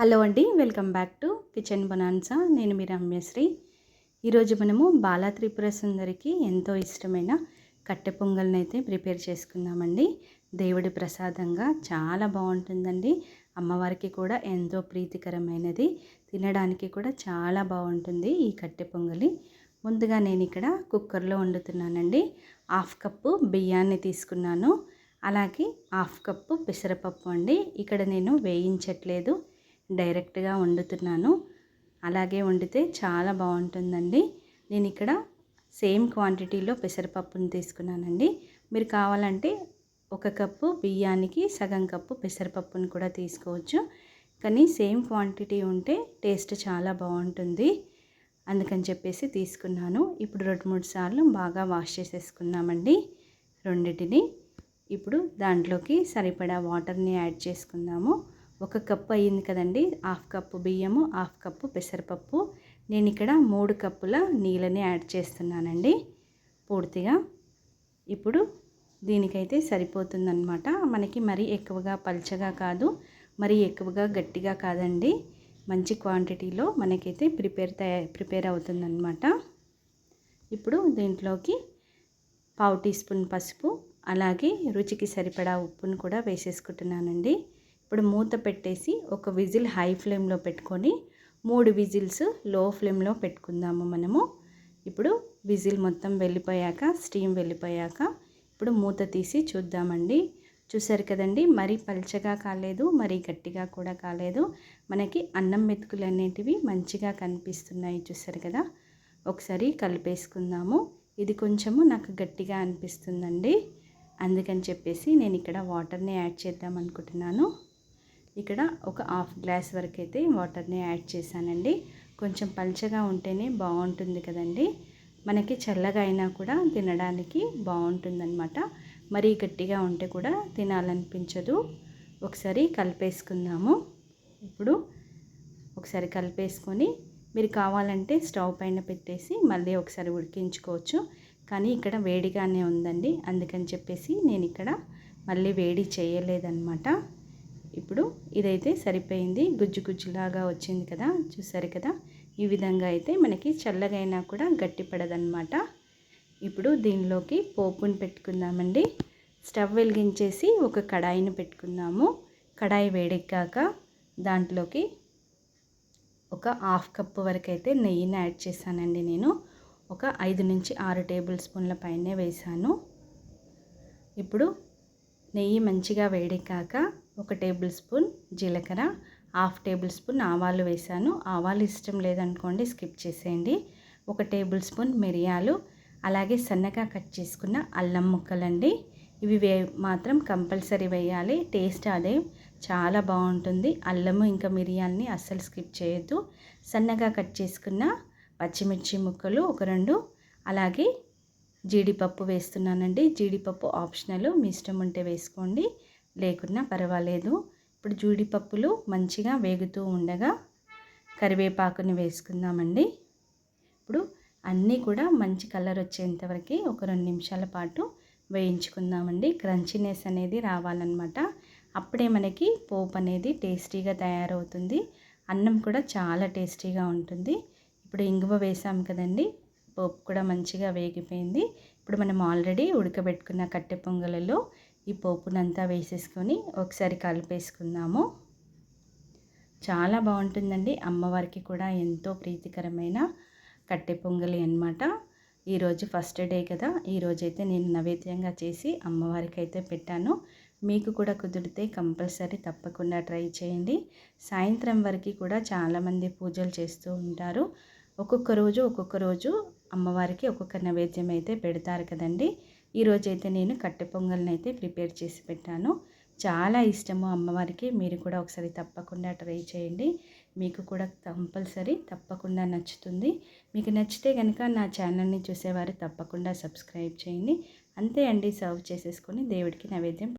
Hello అండి welcome back to kitchen bonanza. నేను మీ రమ్యశ్రీ. ఈరోజు మనము బాలా త్రిపుర సుందరికి ఎంతో ఇష్టమైన కట్టె పొంగల్ని అయితే ప్రిపేర్ చేసుకుందామండి. దేవుడి ప్రసాదంగా చాలా బాగుంటుందండి. అమ్మవారికి కూడా ఎంతో ప్రీతికరమైనది. తినడానికి కూడా చాలా బాగుంటుంది ఈ కట్టె పొంగలి. ముందుగా నేను ఇక్కడ కుక్కర్లో వండుతున్నానండి. హాఫ్ కప్పు బియ్యాన్ని తీసుకున్నాను. అలాగే హాఫ్ కప్పు పెసరపప్పు అండి. ఇక్కడ నేను వేయించట్లేదు. డైరెక్ట్గా వండుతున్నాను. అలాగే వండితే చాలా బాగుంటుందండి. నేను ఇక్కడ సేమ్ క్వాంటిటీలో పెసరపప్పును తీసుకున్నానండి. మీరు కావాలంటే ఒక కప్పు బియ్యానికి సగం కప్పు పెసరపప్పును కూడా తీసుకోవచ్చు. కానీ సేమ్ క్వాంటిటీ ఉంటే టేస్ట్ చాలా బాగుంటుంది అందుకని చెప్పేసి తీసుకున్నాను. ఇప్పుడు రెండు మూడు సార్లు బాగా వాష్ చేసేసుకున్నామండి రెండింటిని. ఇప్పుడు దాంట్లోకి సరిపడా వాటర్ని యాడ్ చేసుకుందాము. ఒక కప్పు అయ్యింది కదండి. హాఫ్ కప్పు బియ్యము హాఫ్ కప్పు పెసరపప్పు. నేను ఇక్కడ మూడు కప్పుల నీళ్ళని యాడ్ చేస్తున్నానండి పూర్తిగా. ఇప్పుడు దీనికైతే సరిపోతుందన్నమాట. మనకి మరీ ఎక్కువగా పల్చగా కాదు మరీ ఎక్కువగా గట్టిగా కాదండి. మంచి క్వాంటిటీలో మనకైతే ప్రిపేర్ తయారు ప్రిపేర్ అవుతుందన్నమాట. ఇప్పుడు దీంట్లోకి పావు టీ స్పూన్ పసుపు అలాగే రుచికి సరిపడా ఉప్పును కూడా వేసేసుకుంటున్నానండి. ఇప్పుడు మూత పెట్టేసి ఒక విజిల్ హై ఫ్లేమ్లో పెట్టుకొని మూడు విజిల్స్లో ఫ్లేమ్లో పెట్టుకుందాము మనము. ఇప్పుడు విజిల్ మొత్తం వెళ్ళిపోయాక స్టీమ్ వెళ్ళిపోయాక ఇప్పుడు మూత తీసి చూద్దామండి. చూసారు కదండి మరీ పల్చగా కాలేదు మరీ గట్టిగా కూడా కాలేదు. మనకి అన్నం మెతుకులు అనేటివి మంచిగా కనిపిస్తున్నాయి చూసారు కదా. ఒకసారి కలిపేసుకుందాము. ఇది కొంచెము నాకు గట్టిగా అనిపిస్తుందండి. అందుకని చెప్పేసి నేను ఇక్కడ వాటర్ని యాడ్ చేద్దాం అనుకుంటున్నాను. ఇక్కడ ఒక హాఫ్ గ్లాస్ వరకు అయితే వాటర్ని యాడ్ చేశానండి. కొంచెం పల్చగా ఉంటేనే బాగుంటుంది కదండి. మనకి చల్లగా అయినా కూడా తినడానికి బాగుంటుందన్నమాట. మరీ గట్టిగా ఉంటే కూడా తినాలనిపించదు. ఒకసారి కలిపేసుకుందాము. ఇప్పుడు ఒకసారి కలిపేసుకొని మీరు కావాలంటే స్టవ్ పైన పెట్టేసి మళ్ళీ ఒకసారి ఉడికించుకోవచ్చు. కానీ ఇక్కడ వేడిగానే ఉందండి. అందుకని చెప్పేసి నేను ఇక్కడ మళ్ళీ వేడి చేయలేదన్నమాట. ఇప్పుడు ఇదైతే సరిపోయింది. గుజ్జు గుజ్జులాగా వచ్చింది కదా చూసారు కదా? ఈ విధంగా అయితే మనకి చల్లగైనా కూడా గట్టిపడదనమాట ఇప్పుడు దీనిలోకి పోపుని పెట్టుకుందామండి. స్టవ్ వెలిగించేసి ఒక కడాయిని పెట్టుకుందాము. కడాయి వేడెక్కాక దాంట్లోకి ఒక హాఫ్ కప్పు వరకు అయితే నెయ్యిని యాడ్ చేశానండి నేను. ఒక ఐదు నుంచి ఆరు టేబుల్ స్పూన్ల పైనే వేసాను ఇప్పుడు నెయ్యి మంచిగా వేడెక్కాక ఒక టేబుల్ స్పూన్ జీలకర్ర హాఫ్ టేబుల్ స్పూన్ ఆవాలు వేసాను. ఆవాలు ఇష్టం లేదనుకోండి స్కిప్ చేసేయండి. ఒక టేబుల్ స్పూన్ మిరియాలు అలాగే సన్నగా కట్ చేసుకున్న అల్లం ముక్కలండి. ఇవి వే మాత్రం కంపల్సరీ వేయాలి. టేస్ట్ అదే చాలా బాగుంటుంది. అల్లము ఇంకా మిరియాలని అస్సలు స్కిప్ చేయొద్దు. సన్నగా కట్ చేసుకున్న పచ్చిమిర్చి ముక్కలు ఒక రెండు అలాగే జీడిపప్పు వేస్తున్నానండి. జీడిపప్పు ఆప్షనల్ మీ ఇష్టం ఉంటే వేసుకోండి. లేకున్నా పర్వాలేదు. ఇప్పుడు జీడిపప్పులు మంచిగా వేగుతూ ఉండగా కరివేపాకుని వేసుకుందామండి. ఇప్పుడు అన్నీ కూడా మంచి కలర్ వచ్చేంతవరకు ఒక రెండు నిమిషాల పాటు వేయించుకుందామండి. క్రంచినెస్ అనేది రావాలన్నమాట. అప్పుడే మనకి పోపు అనేది టేస్టీగా తయారవుతుంది. అన్నం కూడా చాలా టేస్టీగా ఉంటుంది. ఇప్పుడు ఇంగువ వేసాం కదండి పోపు కూడా మంచిగా వేగిపోయింది. ఇప్పుడు మనం ఆల్రెడీ ఉడకబెట్టుకున్న కట్టె పొంగలలో ఈ పోపునంతా వేసేసుకొని ఒకసారి కలిపేసుకుందాము. చాలా బాగుంటుందండి. అమ్మవారికి కూడా ఎంతో ప్రీతికరమైన కట్టె పొంగలి అనమాట ఈరోజు ఫస్ట్ డే కదా. ఈరోజైతే నేను నైవేద్యంగా చేసి అమ్మవారికి అయితే పెట్టాను. మీకు కూడా కుదిరితే కంపల్సరీ తప్పకుండా ట్రై చేయండి. సాయంత్రం వరకు కూడా చాలామంది పూజలు చేస్తూ ఉంటారు. ఒక్కొక్క రోజు ఒక్కొక్క రోజు అమ్మవారికి ఒక్కొక్క నైవేద్యం అయితే పెడతారు కదండి. ఈరోజైతే నేను కట్టె పొంగల్ని అయితే ప్రిపేర్ చేసి పెట్టాను. చాలా ఇష్టము అమ్మవారికి. మీరు కూడా ఒకసారి తప్పకుండా ట్రై చేయండి. మీకు కూడా కంపల్సరీ తప్పకుండా నచ్చుతుంది. మీకు నచ్చితే కనుక నా ఛానల్ని చూసేవారు తప్పకుండా సబ్స్క్రైబ్ చేయండి. అంతే అండి. సర్వ్ చేసేసుకొని దేవుడికి నైవేద్యం